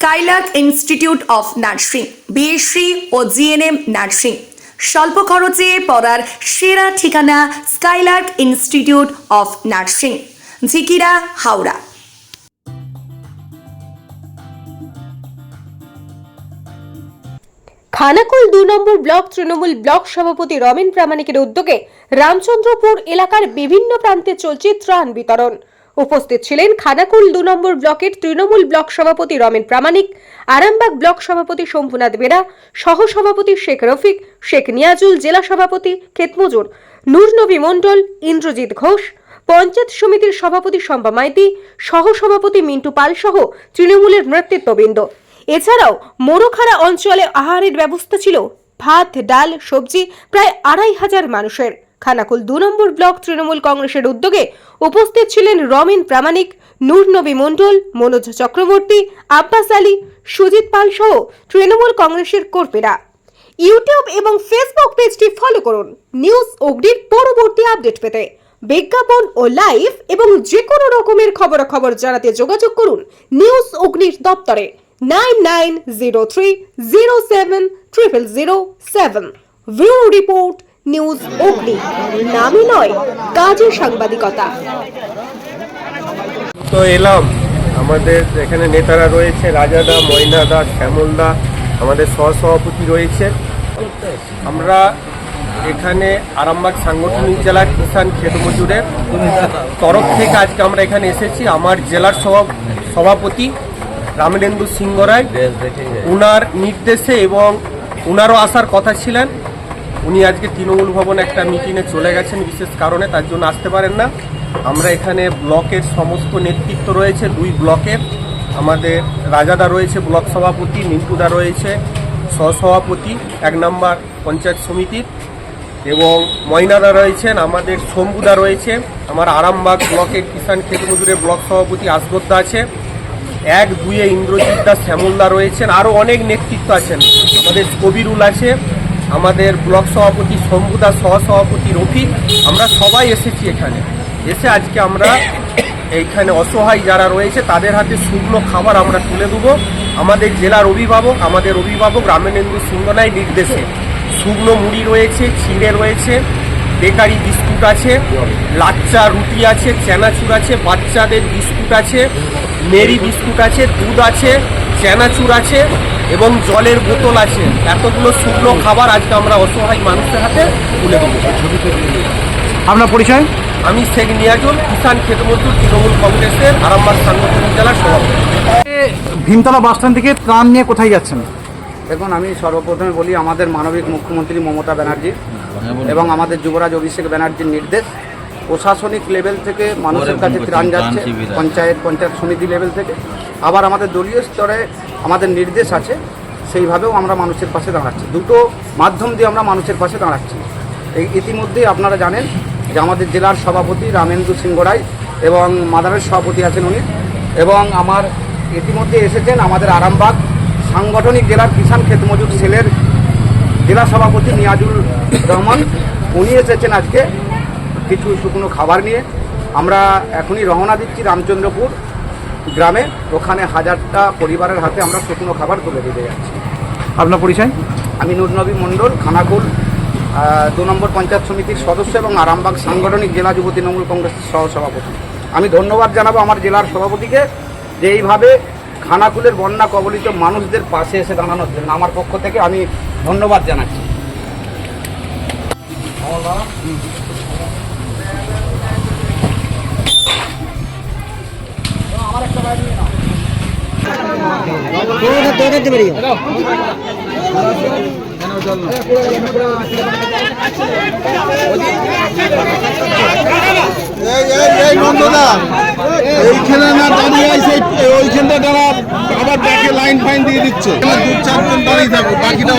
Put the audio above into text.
Skylark institute of nursing BSc O GNM nursing স্বল্প খরচে পড়ার সেরা ঠিকানা Skylark institute of nursing Jhikira, Howrah. Khanakul দু নম্বর ব্লক তৃণমূল ব্লক সভাপতি রমেন প্রামাণিকের উদ্যোগে রামচন্দ্রপুর এলাকার বিভিন্ন প্রান্তে চলছে ত্রাণ বিতরণ। উপস্থিত ছিলেন খানাকুল দু নম্বর ব্লকের তৃণমূল ব্লক সভাপতি রমেন প্রামাণিক, আরামবাগ ব্লক সভাপতি শম্ভুনাথ বেরা সহ সভাপতি শেখ রফিক, শেখ নিয়াজুল জেলা সভাপতি খেতমজুর নূরনবী মণ্ডল, ইন্দ্রজিৎ ঘোষ, পঞ্চায়েত সমিতির সভাপতি শম্পা মাইতি সহ সভাপতি মিন্টু পাল সহ তৃণমূলের নেতৃত্ববৃন্দ। এছাড়াও মোরখারা অঞ্চলে আহারের ব্যবস্থা ছিল। ভাত, ডাল, সবজি প্রায় আড়াই হাজার মানুষের। খানাকুল দু নম্বর ব্লক তৃণমূল কংগ্রেসের উদ্যোগে উপস্থিত ছিলেন রমিন প্রামাণিক নূর নবী মণ্ডল, মনোজ চক্রবর্তী, আব্বাস আলী, সুজিত পাল সহ তৃণমূল কংগ্রেসের কর্মীরা। ইউটিউব এবং ফেসবুক পেজটি ফলো করুন। নিউজ অগ্নির পরবর্তী আপডেট পেতে বিজ্ঞাপন ও লাইভ এবং যে কোনো রকমের খবরাখবর জানাতে যোগাযোগ করুন নিউজ অগ্নির দপ্তরে nine nine zero three zero seven triple zero seven. Bureau report news Agni নামই নয় কাজের সাংবাদিকতা। তো এলাম। আমাদের এখানে নেতারা রয়েছে রাজাদা ময়নাদা শ্যামলদা আমাদের সহসভাপতি রয়েছে। আমরা এখানে আরামবাগ সাংগঠনিক জেলার কিষাণ ক্ষেত মজুরের তরফ থেকে আজকে আমরা এখানে এসেছি। আমার জেলার সভা- সভাপতি রামলেন্দু সিংহ রায়। উনার নির্দেশে এবং উনারও আসার কথা ছিলেন। উনি আজকে তৃণমূল ভবন একটা মিটিংয়ে চলে গেছেন, বিশেষ কারণে তার জন্য আসতে পারেন না। আমরা এখানে ব্লকের সমস্ত নেতৃত্ব রয়েছে, দুই ব্লকের। আমাদের রাজাদা রয়েছে, ব্লক সভাপতি, মিন্টুদা রয়েছে, সহসভাপতি, এক নম্বর পঞ্চায়েত সমিতির। এবং ময়নাদা রয়েছেন, আমাদের শম্ভুদা রয়েছে, আমার আরামবাগ ব্লকের কিষাণ ক্ষেত মজুরের ব্লক সভাপতি আসগদ্দা আছে। এক দুয়ে ইন্দ্রজিৎ দাস শ্যামলদা রয়েছেন, আরও অনেক নেতৃত্ব আছেন। আমাদের কবিরুল আছে আমাদের ব্লক সভাপতি শম্ভুদা, সহসভাপতি রফিক, আমরা সবাই এসেছি এখানে। এসে আজকে আমরা এইখানে অসহায় যারা রয়েছে, তাদের হাতে শুকনো খাবার আমরা তুলে দেবো। আমাদের জেলার অভিভাবক, আমাদের অভিভাবক রামেনেন্দু সিংহনাই নির্দেশে। শুকনো মুড়ি রয়েছে, চিড়ে রয়েছে, বেকারি বিস্কুট আছে, লাচ্চা রুটি আছে, চানাচুর আছে, বাচ্চাদের বিস্কুট আছে, মেরি বিস্কুট আছে, দুধ আছে, চানাচুর আছে এবং জলের বোতল আছে। এতগুলো শুকনো খাবার আজকে আমরা অসহায় মানুষের হাতে তুলে দেবো। আপনার পরিচয়? আমি শেখ নিয়াজুল কিষাণ ক্ষেতমজুর তৃণমূল কংগ্রেসের আরামবাগ সাংগঠনিক জেলার সভাপতি। ভীমতলা বাস স্ট্যান্ড থেকে ত্রাণ নিয়ে কোথায় যাচ্ছেন? দেখুন আমি সর্বপ্রথমে বলি আমাদের মানবিক মুখ্যমন্ত্রী মমতা ব্যানার্জি এবং আমাদের যুবরাজ অভিষেক ব্যানার্জির নির্দেশ প্রশাসনিক লেভেল থেকে মানুষের কাছে ত্রাণ যাচ্ছে পঞ্চায়েত পঞ্চায়েত সমিতি লেভেল থেকে। আবার আমাদের দলীয় স্তরে আমাদের নির্দেশ আছে, সেইভাবেও আমরা মানুষের পাশে দাঁড়াচ্ছি। দুটো মাধ্যম দিয়ে আমরা মানুষের পাশে দাঁড়াচ্ছি। ইতিমধ্যেই আপনারা জানেন যে আমাদের জেলার সভাপতি রামেন্দু সিংহ রায় এবং মাদারের সভাপতি আছেন উনি এবং আমার ইতিমধ্যে এসেছেন আমাদের আরামবাগ সাংগঠনিক জেলার কিষাণ ক্ষেত মজুর সেলের জেলা সভাপতি নিয়াজুল রহমান। উনি এসেছেন আজকে কিছু শুকনো খাবার নিয়ে। আমরা এখনই রওনা দিচ্ছি রামচন্দ্রপুর। গ্রামে ওখানে হাজারটা পরিবারের হাতে আমরা শুকনো খাবার তুলে দিতে যাচ্ছি। আপনার পরিচয়? আমি নুরনবী মণ্ডল খানাকুল দু নম্বর পঞ্চায়েত সমিতির সদস্য এবং আরামবাগ সাংগঠনিক জেলা যুব তৃণমূল কংগ্রেসের সহসভাপতি। আমি ধন্যবাদ জানাব আমার জেলার সভাপতিকে যে এইভাবে খানাকুলের বন্যা কবলিত মানুষদের পাশে এসে দাঁড়ানোর জন্য। আমার পক্ষ থেকে আমি ধন্যবাদ জানাচ্ছি। এইখানে না দাঁড়িয়ে আছে ওইখানটা দাঁড়া আবার ব্যাকে লাইন ফাইন দিয়ে দিচ্ছে। দু চারজন দাঁড়িয়ে থাকো বাকিটা